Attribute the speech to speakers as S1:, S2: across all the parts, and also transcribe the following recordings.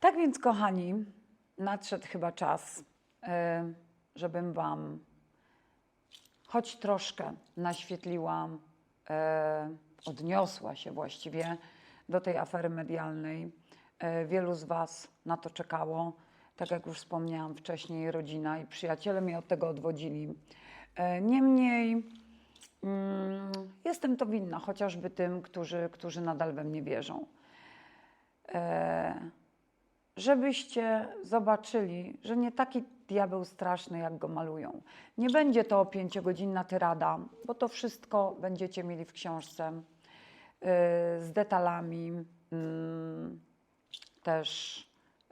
S1: Tak więc, kochani, nadszedł chyba czas, e, żebym Wam choć troszkę naświetliła, e, odniosła się właściwie do tej afery medialnej. E, Wielu z Was na to czekało. Tak jak już wspomniałam wcześniej, rodzina i przyjaciele mnie od tego odwodzili. Niemniej mm, jestem to winna chociażby tym, którzy, którzy nadal we mnie wierzą. Żebyście zobaczyli, że nie taki diabeł straszny, jak go malują. Nie będzie to pięciogodzinna tyrada, bo to wszystko będziecie mieli w książce yy, z detalami, mm, też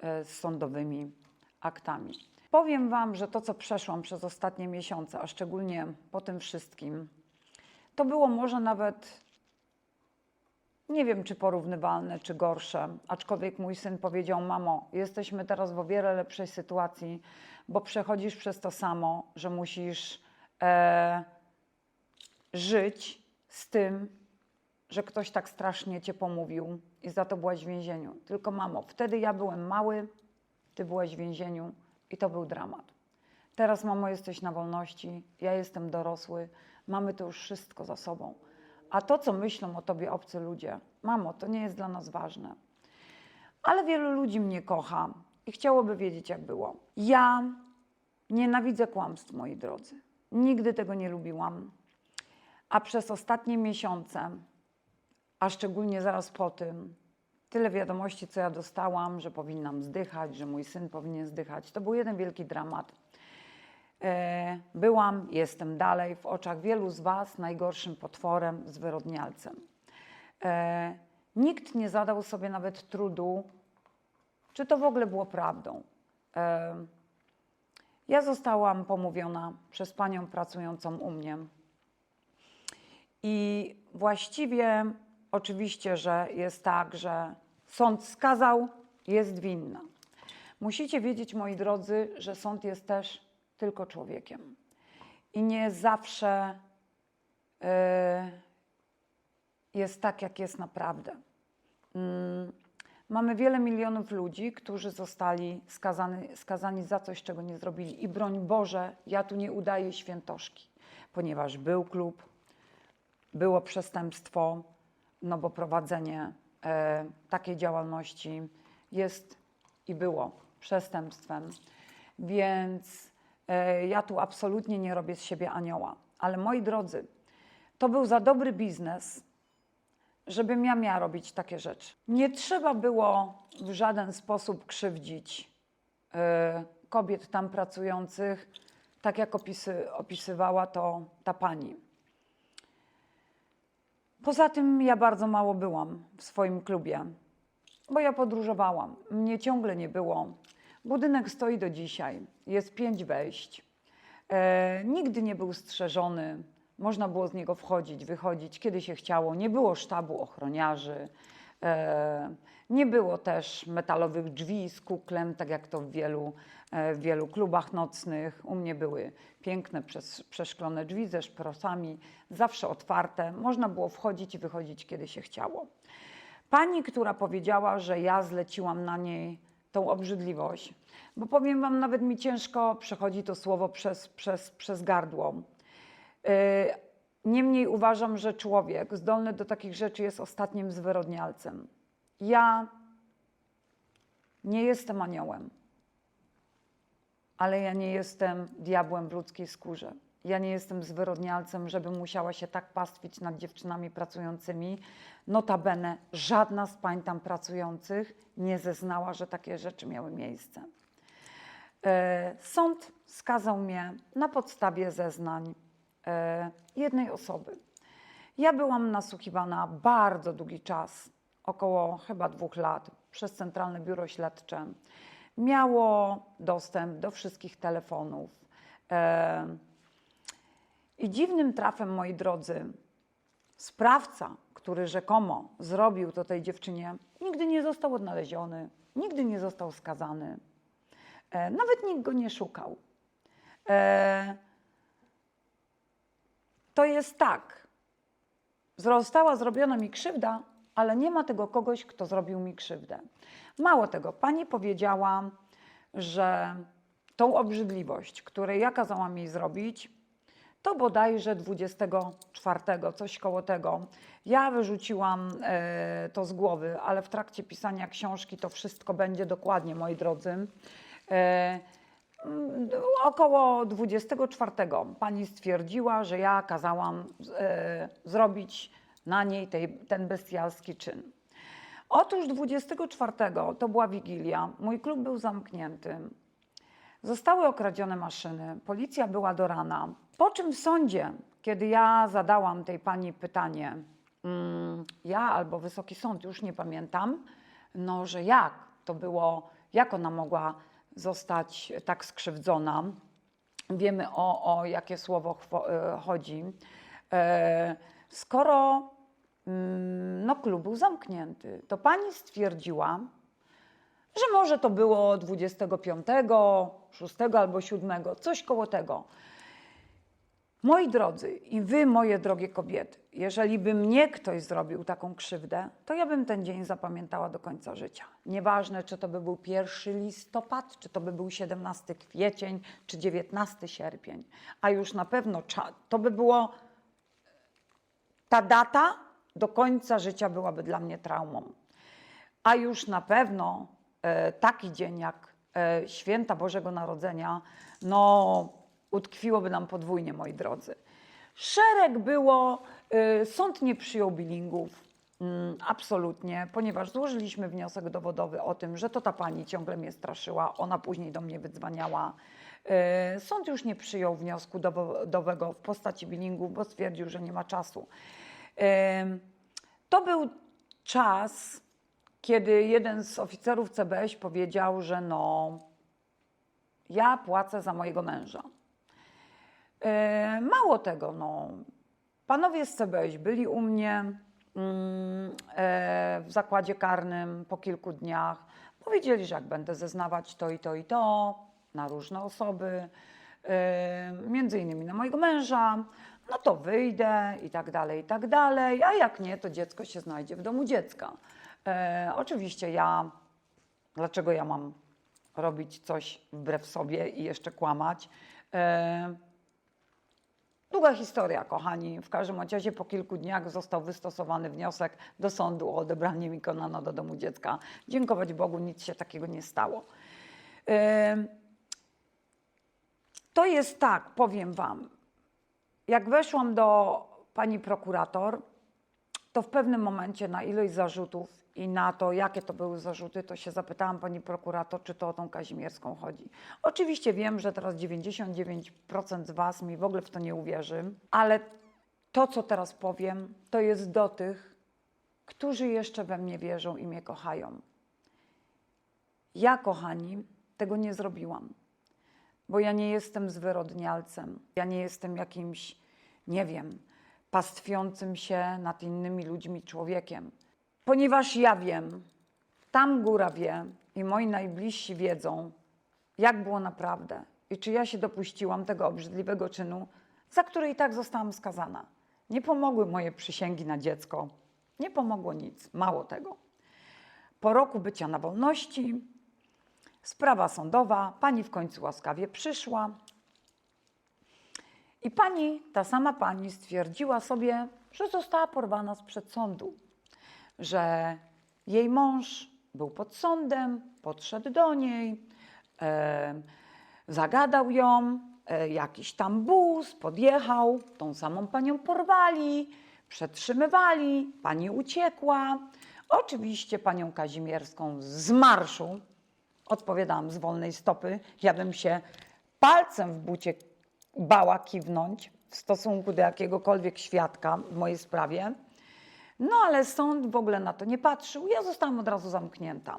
S1: yy, z sądowymi aktami. Powiem Wam, że to, co przeszłam przez ostatnie miesiące, a szczególnie po tym wszystkim, to było może nawet nie wiem, czy porównywalne, czy gorsze. Aczkolwiek mój syn powiedział: Mamo, jesteśmy teraz w o wiele lepszej sytuacji, bo przechodzisz przez to samo, że musisz e, żyć z tym, że ktoś tak strasznie cię pomówił i za to byłaś w więzieniu. Tylko mamo, wtedy ja byłem mały, ty byłaś w więzieniu i to był dramat. Teraz, mamo, jesteś na wolności, ja jestem dorosły, mamy to już wszystko za sobą. A to, co myślą o tobie obcy ludzie, mamo, to nie jest dla nas ważne. Ale wielu ludzi mnie kocha i chciałoby wiedzieć, jak było. Ja nienawidzę kłamstw, moi drodzy. Nigdy tego nie lubiłam. A przez ostatnie miesiące, a szczególnie zaraz po tym, tyle wiadomości, co ja dostałam, że powinnam zdychać, że mój syn powinien zdychać, to był jeden wielki dramat. E, Byłam, jestem dalej w oczach wielu z Was najgorszym potworem, zwyrodnialcem. E, Nikt nie zadał sobie nawet trudu, czy to w ogóle było prawdą. E, Ja zostałam pomówiona przez panią pracującą u mnie. I właściwie oczywiście, że jest tak, że sąd skazał, jest winna. Musicie wiedzieć, moi drodzy, że sąd jest też tylko człowiekiem. I nie zawsze y, jest tak, jak jest naprawdę. Mm, Mamy wiele milionów ludzi, którzy zostali skazani, skazani za coś, czego nie zrobili. I broń Boże, ja tu nie udaję świętoszki, ponieważ był klub, było przestępstwo, no bo prowadzenie e, takiej działalności jest i było przestępstwem. Więc ja tu absolutnie nie robię z siebie anioła. Ale moi drodzy, to był za dobry biznes, żebym ja miała robić takie rzeczy. Nie trzeba było w żaden sposób krzywdzić e, kobiet tam pracujących, tak jak opisy, opisywała to ta pani. Poza tym ja bardzo mało byłam w swoim klubie, bo ja podróżowałam. Mnie ciągle nie było. Budynek stoi do dzisiaj, jest pięć wejść. E, nigdy nie był strzeżony. Można było z niego wchodzić, wychodzić, kiedy się chciało. Nie było sztabu ochroniarzy. E, nie było też metalowych drzwi z kuklem, tak jak to w wielu, e, w wielu klubach nocnych. U mnie były piękne, przes- przeszklone drzwi ze szprosami, zawsze otwarte. Można było wchodzić i wychodzić, kiedy się chciało. Pani, która powiedziała, że ja zleciłam na niej tą obrzydliwość, bo powiem Wam, nawet mi ciężko przechodzi to słowo przez, przez, przez gardło. Yy, Niemniej uważam, że człowiek zdolny do takich rzeczy jest ostatnim zwyrodnialcem. Ja nie jestem aniołem, ale ja nie jestem diabłem w ludzkiej skórze. Ja nie jestem zwyrodnialcem, żebym musiała się tak pastwić nad dziewczynami pracującymi. Notabene żadna z pań tam pracujących nie zeznała, że takie rzeczy miały miejsce. E, Sąd skazał mnie na podstawie zeznań e, jednej osoby. Ja byłam nasłuchiwana bardzo długi czas, około chyba dwóch lat, przez Centralne Biuro Śledcze. Miało dostęp do wszystkich telefonów. I dziwnym trafem, moi drodzy, sprawca, który rzekomo zrobił to tej dziewczynie, nigdy nie został odnaleziony, nigdy nie został skazany. E, Nawet nikt go nie szukał. E, To jest tak. Została zrobiona mi krzywda, ale nie ma tego kogoś, kto zrobił mi krzywdę. Mało tego, pani powiedziała, że tą obrzydliwość, której ja kazałam jej zrobić, to bodajże 24, coś koło tego. Ja wyrzuciłam e, to z głowy, ale w trakcie pisania książki to wszystko będzie dokładnie, moi drodzy. E, mm, około 24 pani stwierdziła, że ja kazałam e, zrobić na niej ten bestialski czyn. Otóż 24 to była Wigilia, mój klub był zamknięty. Zostały okradzione maszyny, policja była do rana. Po czym w sądzie, kiedy ja zadałam tej pani pytanie, mm, ja albo Wysoki Sąd, już nie pamiętam, no że jak to było, jak ona mogła zostać tak skrzywdzona. Wiemy o, o jakie słowo e, chodzi. E, skoro mm, no, klub był zamknięty, to pani stwierdziła, że może to było 25, 6 albo 7, coś koło tego. Moi drodzy i wy, moje drogie kobiety, jeżeli by mnie ktoś zrobił taką krzywdę, to ja bym ten dzień zapamiętała do końca życia. Nieważne, czy to by był 1 listopad, czy to by był 17 kwiecień, czy 19 sierpień, a już na pewno to by było ta data do końca życia byłaby dla mnie traumą. A już na pewno e, taki dzień jak e, święta Bożego Narodzenia, no utkwiłoby nam podwójnie, moi drodzy. Szereg było, e, sąd nie przyjął billingów, mm, absolutnie, ponieważ złożyliśmy wniosek dowodowy o tym, że to ta pani ciągle mnie straszyła, ona później do mnie wydzwaniała. E, Sąd już nie przyjął wniosku dowodowego w postaci billingów, bo stwierdził, że nie ma czasu. Em, To był czas, kiedy jeden z oficerów CBŚ powiedział, że no, ja płacę za mojego męża. E, Mało tego, no, panowie z CBŚ byli u mnie mm, e, w zakładzie karnym po kilku dniach. Powiedzieli, że jak będę zeznawać to i to i to na różne osoby, e, między innymi na mojego męża, no to wyjdę i tak dalej, i tak dalej, a jak nie, to dziecko się znajdzie w domu dziecka. Oczywiście ja, dlaczego ja mam robić coś wbrew sobie i jeszcze kłamać? Długa historia, kochani. W każdym razie po kilku dniach został wystosowany wniosek do sądu o odebranie mi Konana do domu dziecka. Dziękować Bogu, nic się takiego nie stało. To jest tak, powiem Wam. Jak weszłam do pani prokurator, to w pewnym momencie na ilość zarzutów i na to, jakie to były zarzuty, to się zapytałam pani prokurator, czy to o tą Kazimierską chodzi. Oczywiście wiem, że teraz 99% z Was mi w ogóle w to nie uwierzy, ale to, co teraz powiem, to jest do tych, którzy jeszcze we mnie wierzą i mnie kochają. Ja, kochani, tego nie zrobiłam, bo ja nie jestem zwyrodnialcem. Ja nie jestem jakimś, nie wiem, pastwiącym się nad innymi ludźmi człowiekiem. Ponieważ ja wiem, tam góra wie i moi najbliżsi wiedzą, jak było naprawdę i czy ja się dopuściłam tego obrzydliwego czynu, za który i tak zostałam skazana. Nie pomogły moje przysięgi na dziecko, nie pomogło nic, mało tego. Po roku bycia na wolności, sprawa sądowa, pani w końcu łaskawie przyszła. I pani, ta sama pani, stwierdziła sobie, że została porwana z przedsądu, że jej mąż był pod sądem, podszedł do niej, e, zagadał ją, e, jakiś tam bus podjechał, tą samą panią porwali, przetrzymywali, pani uciekła. Oczywiście panią Kazimierską z marszu, odpowiadałam z wolnej stopy, ja bym się palcem w bucie bała kiwnąć w stosunku do jakiegokolwiek świadka w mojej sprawie. No ale sąd w ogóle na to nie patrzył. Ja zostałam od razu zamknięta.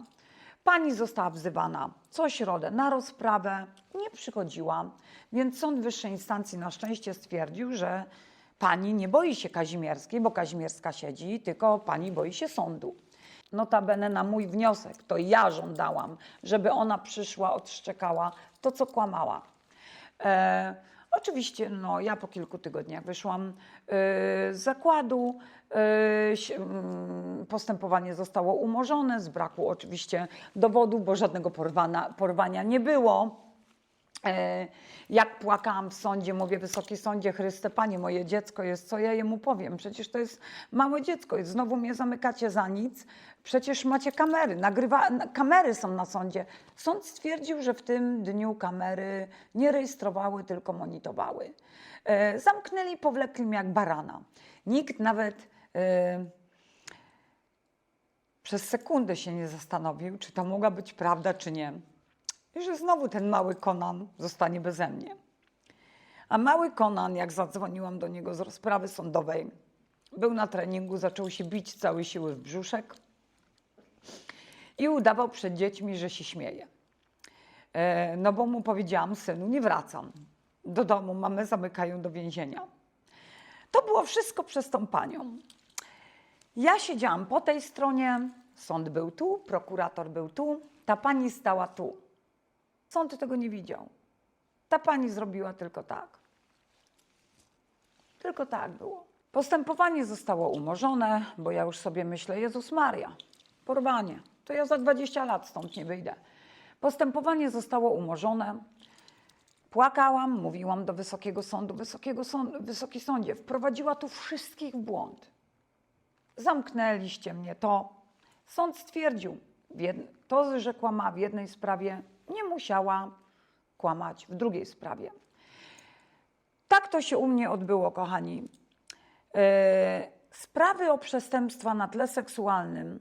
S1: Pani została wzywana co środę na rozprawę, nie przychodziła, więc sąd wyższej instancji na szczęście stwierdził, że pani nie boi się Kazimierskiej, bo Kazimierska siedzi, tylko pani boi się sądu. Notabene na mój wniosek, to ja żądałam, żeby ona przyszła, odszczekała to, co kłamała. E, oczywiście, no, ja po kilku tygodniach wyszłam e, z zakładu. Postępowanie zostało umorzone z braku oczywiście dowodu, bo żadnego porwana, porwania nie było. E, Jak płakałam w sądzie, mówię, Wysoki Sądzie, Chryste Panie, moje dziecko jest, co ja jemu powiem? Przecież to jest małe dziecko i znowu mnie zamykacie za nic. Przecież macie kamery, nagrywa, na- kamery są na sądzie. Sąd stwierdził, że w tym dniu kamery nie rejestrowały, tylko monitorowały. E, Zamknęli, powlekli mnie jak barana. Nikt nawet e, przez sekundę się nie zastanowił, czy to mogła być prawda, czy nie. I że znowu ten mały Konan zostanie beze mnie. A mały Konan, jak zadzwoniłam do niego z rozprawy sądowej, był na treningu, zaczął się bić całej siły w brzuszek i udawał przed dziećmi, że się śmieje. E, No bo mu powiedziałam, synu, nie wracam do domu, mamę zamykają do więzienia. To było wszystko przez tą panią. Ja siedziałam po tej stronie, sąd był tu, prokurator był tu, ta pani stała tu. Sąd tego nie widział. Ta pani zrobiła tylko tak. Tylko tak było. Postępowanie zostało umorzone, bo ja już sobie myślę, Jezus Maria, porwanie, to ja za 20 lat stąd nie wyjdę. Postępowanie zostało umorzone. Płakałam, mówiłam do Wysokiego Sądu, Wysokiego Sądu, Wysoki Sądzie, wprowadziła tu wszystkich w błąd zamknęliście mnie, to sąd stwierdził, to, że kłamała w jednej sprawie, nie musiała kłamać w drugiej sprawie. Tak to się u mnie odbyło, kochani. E, Sprawy o przestępstwa na tle seksualnym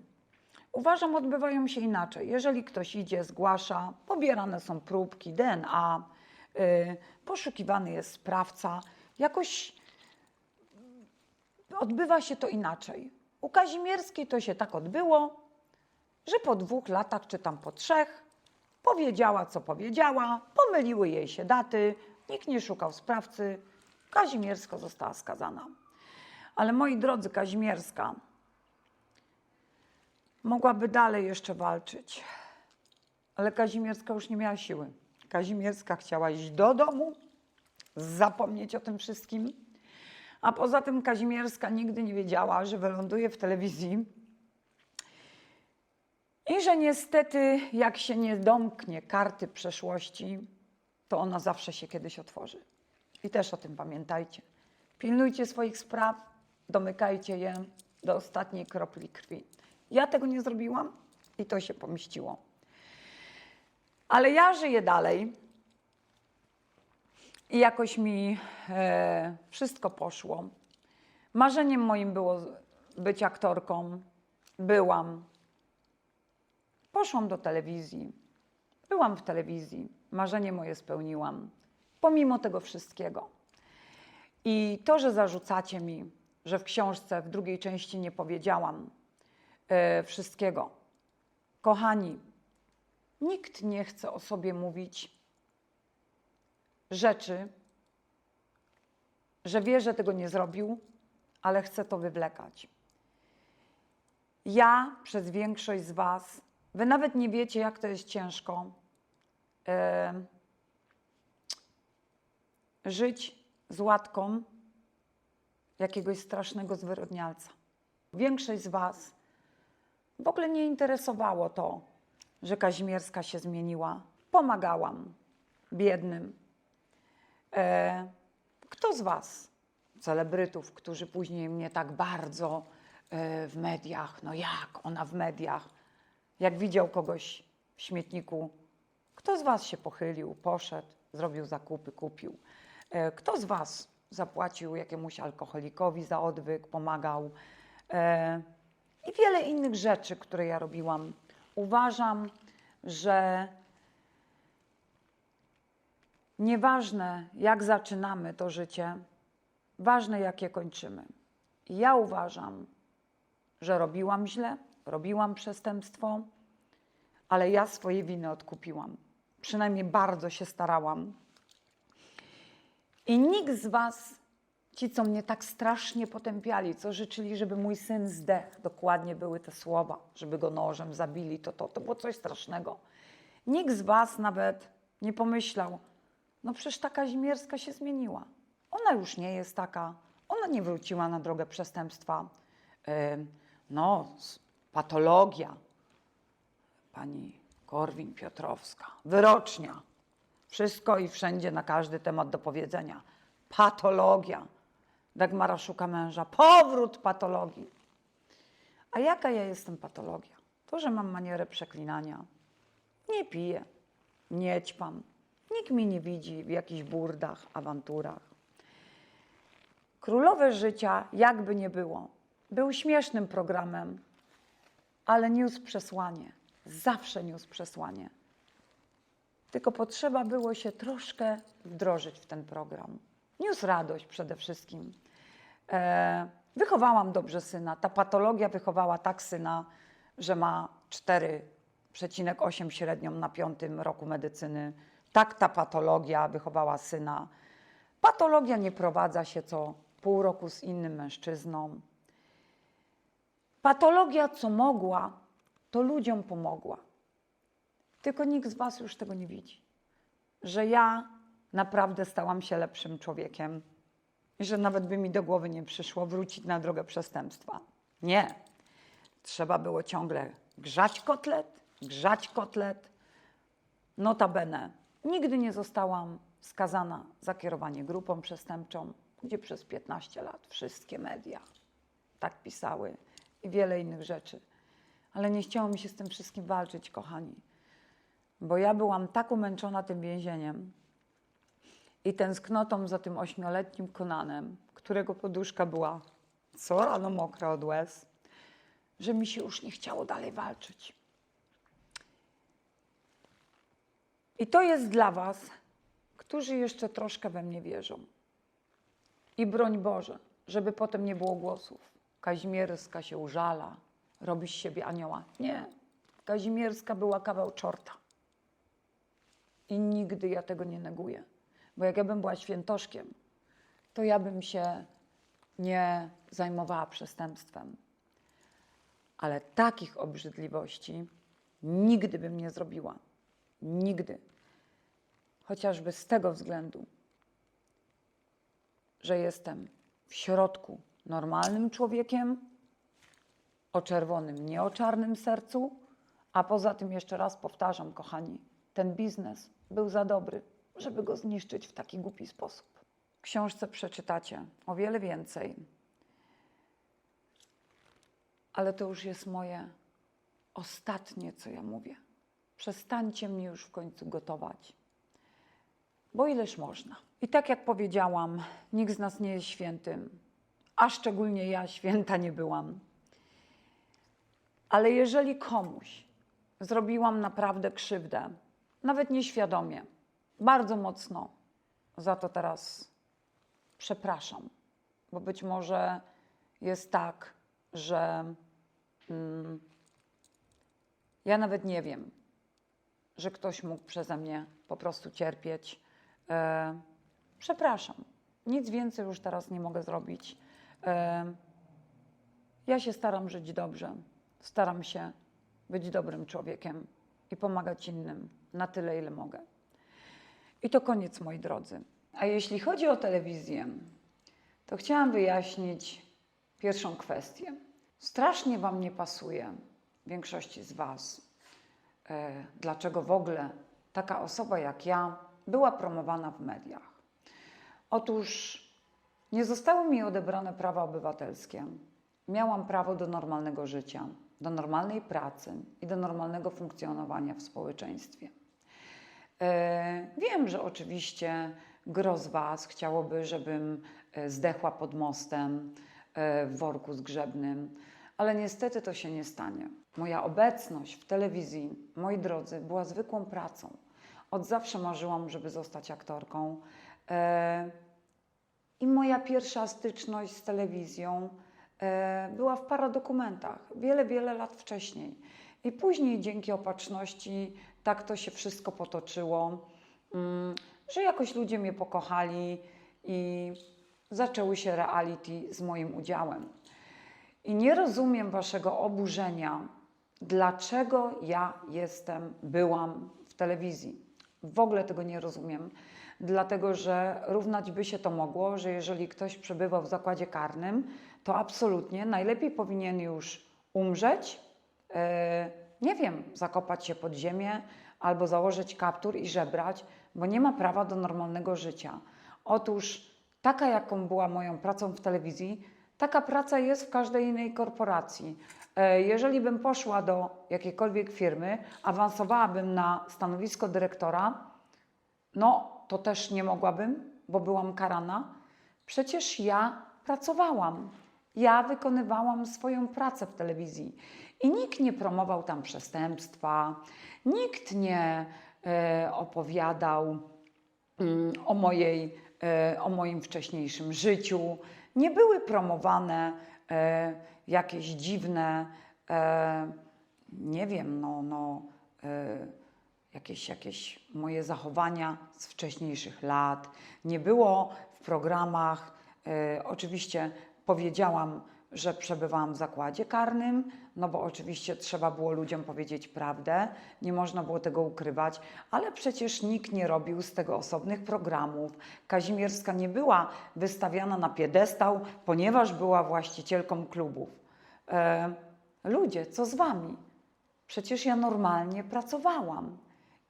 S1: uważam odbywają się inaczej. Jeżeli ktoś idzie, zgłasza, pobierane są próbki DNA, e, poszukiwany jest sprawca, jakoś odbywa się to inaczej. U Kazimierskiej to się tak odbyło, że po dwóch latach, czy tam po trzech, powiedziała, co powiedziała, pomyliły jej się daty, nikt nie szukał sprawcy, Kazimierska została skazana. Ale moi drodzy, Kazimierska mogłaby dalej jeszcze walczyć, ale Kazimierska już nie miała siły. Kazimierska chciała iść do domu, zapomnieć o tym wszystkim. A poza tym Kazimierska nigdy nie wiedziała, że wyląduje w telewizji i że niestety, jak się nie domknie karty przeszłości, to ona zawsze się kiedyś otworzy. I też o tym pamiętajcie. Pilnujcie swoich spraw, domykajcie je do ostatniej kropli krwi. Ja tego nie zrobiłam i to się pomieściło. Ale ja żyję dalej. I jakoś mi e, wszystko poszło. Marzeniem moim było być aktorką. Byłam. Poszłam do telewizji. Byłam w telewizji. Marzenie moje spełniłam. Pomimo tego wszystkiego. I to, że zarzucacie mi, że w książce w drugiej części nie powiedziałam e, wszystkiego. Kochani, nikt nie chce o sobie mówić rzeczy, że wie, że tego nie zrobił, ale chce to wywlekać. Ja przez większość z Was, Wy nawet nie wiecie, jak to jest ciężko em, żyć z łatką jakiegoś strasznego zwyrodnialca. Większość z Was w ogóle nie interesowało to, że Kazimierska się zmieniła. Pomagałam biednym, Kto z Was, celebrytów, którzy później mnie tak bardzo e, w mediach, no jak ona w mediach, jak widział kogoś w śmietniku, kto z Was się pochylił, poszedł, zrobił zakupy, kupił? E, Kto z Was zapłacił jakiemuś alkoholikowi za odwyk, pomagał? E, I wiele innych rzeczy, które ja robiłam. Uważam, że Nieważne, jak zaczynamy to życie, ważne, jak je kończymy. Ja uważam, że robiłam źle, robiłam przestępstwo, ale ja swoje winy odkupiłam. Przynajmniej bardzo się starałam. I nikt z Was, ci, co mnie tak strasznie potępiali, co życzyli, żeby mój syn zdechł, dokładnie były te słowa, żeby go nożem zabili, to, to, to było coś strasznego. Nikt z Was nawet nie pomyślał, no przecież ta Kazimierska się zmieniła. Ona już nie jest taka, ona nie wróciła na drogę przestępstwa. Ym, No, patologia. Pani Korwin Piotrowska, wyrocznia. Wszystko i wszędzie na każdy temat do powiedzenia. Patologia. Dagmara szuka męża. Powrót patologii. A jaka ja jestem patologia? To, że mam manierę przeklinania. Nie piję, nie ćpam. Nikt mnie nie widzi w jakichś burdach, awanturach. Królowe Życia, jakby nie było, był śmiesznym programem, ale niósł przesłanie. Zawsze niósł przesłanie. Tylko potrzeba było się troszkę wdrożyć w ten program. Niósł radość przede wszystkim. E, wychowałam dobrze syna. Ta patologia wychowała tak syna, że ma 4,8 średnią na piątym roku medycyny. Tak ta patologia wychowała syna. Patologia nie prowadza się co pół roku z innym mężczyzną. Patologia, co mogła, to ludziom pomogła. Tylko nikt z Was już tego nie widzi. Że ja naprawdę stałam się lepszym człowiekiem i że nawet by mi do głowy nie przyszło wrócić na drogę przestępstwa. Nie. Trzeba było ciągle grzać kotlet, grzać kotlet. Notabene, nigdy nie zostałam skazana za kierowanie grupą przestępczą, gdzie przez 15 lat wszystkie media tak pisały i wiele innych rzeczy. Ale nie chciało mi się z tym wszystkim walczyć, kochani, bo ja byłam tak umęczona tym więzieniem i tęsknotą za tym ośmioletnim Konanem, którego poduszka była co rano mokra od łez, że mi się już nie chciało dalej walczyć. I to jest dla Was, którzy jeszcze troszkę we mnie wierzą. I broń Boże, żeby potem nie było głosów. Kazimierska się użala, robi z siebie anioła. Nie. Kazimierska była kawał czorta. I nigdy ja tego nie neguję. Bo jak ja bym była świętoszkiem, to ja bym się nie zajmowała przestępstwem. Ale takich obrzydliwości nigdy bym nie zrobiła. Nigdy. Chociażby z tego względu, że jestem w środku normalnym człowiekiem, o czerwonym, nie o czarnym sercu, a poza tym jeszcze raz powtarzam, kochani, ten biznes był za dobry, żeby go zniszczyć w taki głupi sposób. W książce przeczytacie o wiele więcej, ale to już jest moje ostatnie, co ja mówię. Przestańcie mnie już w końcu gotować, bo ileż można. I tak jak powiedziałam, nikt z nas nie jest świętym, a szczególnie ja święta nie byłam. Ale jeżeli komuś zrobiłam naprawdę krzywdę, nawet nieświadomie, bardzo mocno za to teraz przepraszam, bo być może jest tak, że mm, ja nawet nie wiem, że ktoś mógł przeze mnie po prostu cierpieć. E, przepraszam, nic więcej już teraz nie mogę zrobić. E, ja się staram żyć dobrze, staram się być dobrym człowiekiem i pomagać innym na tyle, ile mogę. I to koniec, moi drodzy. A jeśli chodzi o telewizję, to chciałam wyjaśnić pierwszą kwestię. Strasznie Wam nie pasuje, większości z Was, dlaczego w ogóle taka osoba jak ja była promowana w mediach. Otóż nie zostały mi odebrane prawa obywatelskie. Miałam prawo do normalnego życia, do normalnej pracy i do normalnego funkcjonowania w społeczeństwie. E, Wiem, że oczywiście gro z Was chciałoby, żebym e, zdechła pod mostem e, w worku zgrzebnym, ale niestety to się nie stanie. Moja obecność w telewizji, moi drodzy, była zwykłą pracą. Od zawsze marzyłam, żeby zostać aktorką. E, I moja pierwsza styczność z telewizją e, była w paradokumentach, wiele, wiele lat wcześniej. I później dzięki opatrzności tak to się wszystko potoczyło, mm, że jakoś ludzie mnie pokochali i zaczęły się reality z moim udziałem. I nie rozumiem waszego oburzenia, dlaczego ja jestem, byłam w telewizji. W ogóle tego nie rozumiem, dlatego że równać by się to mogło, że jeżeli ktoś przebywał w zakładzie karnym, to absolutnie najlepiej powinien już umrzeć, e, nie wiem, zakopać się pod ziemię albo założyć kaptur i żebrać, bo nie ma prawa do normalnego życia. Otóż taka, jaką była moją pracą w telewizji, taka praca jest w każdej innej korporacji. E, Jeżeli bym poszła do jakiejkolwiek firmy, awansowałabym na stanowisko dyrektora, no to też nie mogłabym, bo byłam karana. Przecież ja pracowałam. Ja wykonywałam swoją pracę w telewizji i nikt nie promował tam przestępstwa, nikt nie e, opowiadał mm, o, mojej, e, o moim wcześniejszym życiu. Nie były promowane jakieś dziwne, e, nie wiem, no, no, e, jakieś, jakieś moje zachowania z wcześniejszych lat. Nie było w programach, e, oczywiście powiedziałam, że przebywałam w zakładzie karnym, no bo oczywiście trzeba było ludziom powiedzieć prawdę, nie można było tego ukrywać, ale przecież nikt nie robił z tego osobnych programów. Kazimierska nie była wystawiana na piedestał, ponieważ była właścicielką klubów. E, ludzie, co z wami? Przecież ja normalnie pracowałam.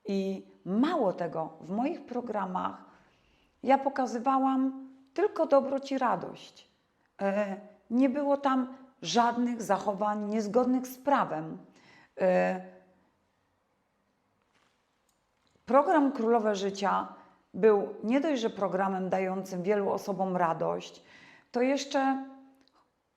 S1: I mało tego, w moich programach ja pokazywałam tylko dobroć i radość. E, Nie było tam żadnych zachowań niezgodnych z prawem. E, Program Królowe Życia był nie dość, że programem dającym wielu osobom radość, to jeszcze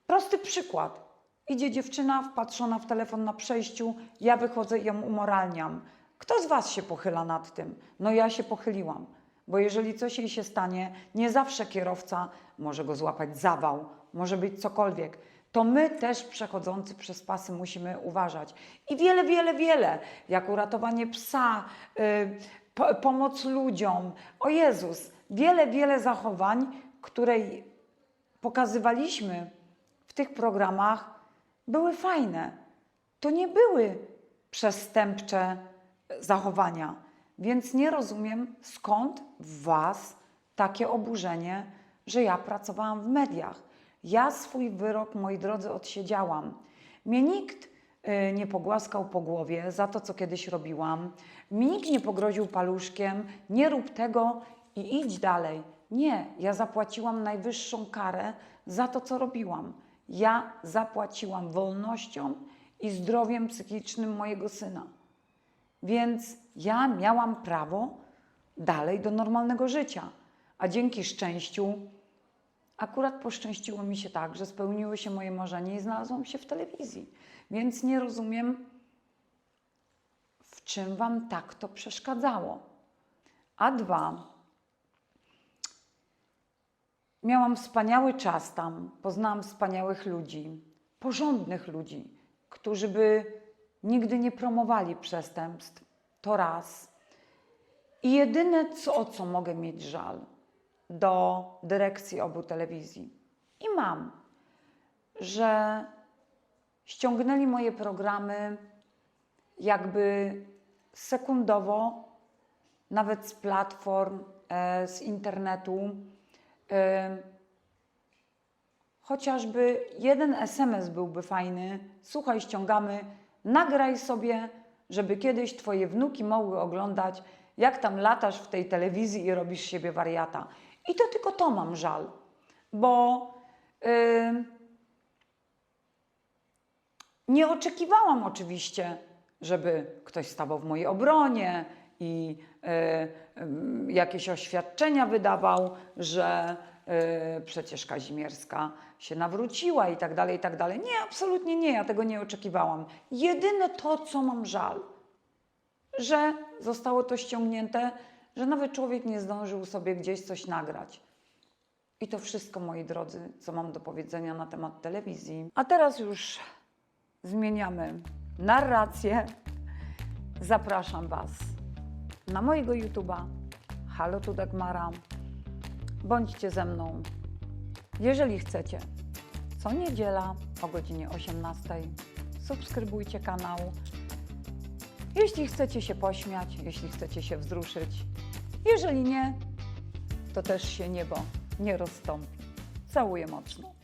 S1: prosty przykład. Idzie dziewczyna wpatrzona w telefon na przejściu, ja wychodzę i ją umoralniam. Kto z Was się pochyla nad tym? No ja się pochyliłam, bo jeżeli coś jej się stanie, nie zawsze kierowca może go złapać zawał, może być cokolwiek. To my też przechodzący przez pasy musimy uważać. I wiele, wiele, wiele, jak uratowanie psa, y, po, pomoc ludziom. O Jezus, wiele, wiele zachowań, które pokazywaliśmy w tych programach, były fajne. To nie były przestępcze zachowania. Więc nie rozumiem, skąd w Was takie oburzenie, że ja pracowałam w mediach. Ja swój wyrok, moi drodzy, odsiedziałam. Mnie nikt y, nie pogłaskał po głowie za to, co kiedyś robiłam. Mi nikt nie pogroził paluszkiem, nie rób tego i idź dalej. Nie, ja zapłaciłam najwyższą karę za to, co robiłam. Ja zapłaciłam wolnością i zdrowiem psychicznym mojego syna. Więc ja miałam prawo dalej do normalnego życia. A dzięki szczęściu, akurat poszczęściło mi się tak, że spełniły się moje marzenia i znalazłam się w telewizji. Więc nie rozumiem, w czym Wam tak to przeszkadzało. A dwa, miałam wspaniały czas tam, poznałam wspaniałych ludzi, porządnych ludzi, którzy by nigdy nie promowali przestępstw. To raz. I jedyne, co, o co mogę mieć żal do dyrekcji obu telewizji, i mam, że ściągnęli moje programy jakby sekundowo, nawet z platform, e, z internetu. E, chociażby jeden SMS byłby fajny. Słuchaj, ściągamy, nagraj sobie, żeby kiedyś Twoje wnuki mogły oglądać, jak tam latasz w tej telewizji i robisz siebie wariata. I to tylko to mam żal, bo yy, nie oczekiwałam oczywiście, żeby ktoś stawał w mojej obronie i yy, yy, jakieś oświadczenia wydawał, że yy, przecież Kazimierska się nawróciła i tak dalej, i tak dalej. Nie, absolutnie nie, ja tego nie oczekiwałam. Jedyne to, co mam żal, że zostało to ściągnięte, że nawet człowiek nie zdążył sobie gdzieś coś nagrać. I to wszystko, moi drodzy, co mam do powiedzenia na temat telewizji. A teraz już zmieniamy narrację. Zapraszam Was na mojego YouTube'a. Halo tu Dagmara. Bądźcie ze mną, jeżeli chcecie. Co niedziela o godzinie 18. Subskrybujcie kanał. Jeśli chcecie się pośmiać, jeśli chcecie się wzruszyć, jeżeli nie, to też się niebo nie rozstąpi. Całuję mocno.